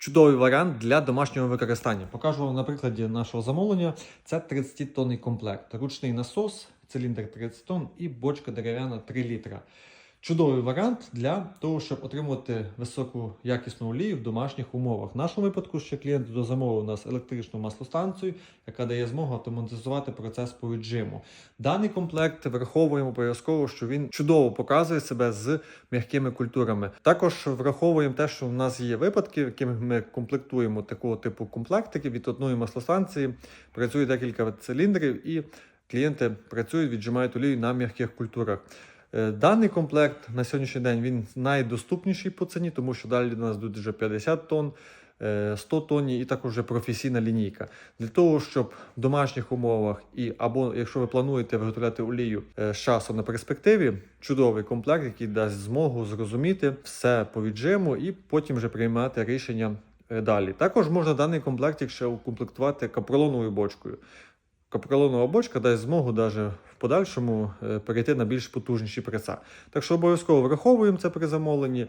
Чудовий варіант для домашнього використання. Покажу вам на прикладі нашого замовлення. Це 30 тонний комплект. Ручний насос, циліндр 30 тонн і бочка дерев'яна 3 літра. Чудовий варіант для того, щоб отримувати високу якісну олію в домашніх умовах. В нашому випадку ще клієнт дозамовив у нас електричну маслостанцію, яка дає змогу автоматизувати процес по віджиму. Даний комплект враховуємо обов'язково, що він чудово показує себе з м'якими культурами. Також враховуємо те, що в нас є випадки, в якими ми комплектуємо такого типу комплектики від одної маслостанції. Працює декілька циліндрів, і клієнти працюють, віджимають олію на м'яких культурах. Е, Даний комплект на сьогоднішній день він найдоступніший по ціні, тому що далі до нас йдуть вже 50 тонн, е, 100 тонн і також вже професійна лінійка. Для того, щоб в домашніх умовах і або якщо ви плануєте виготовляти олію е, з часом на перспективі, чудовий комплект, який дасть змогу зрозуміти все по віджиму і потім вже приймати рішення е, далі. Також можна даний комплект ще укомплектувати капролоновою бочкою. Капролонова бочка дасть змогу даже в подальшому е, перейти на більш потужніші преса. Так що обов'язково враховуємо це при замовленні.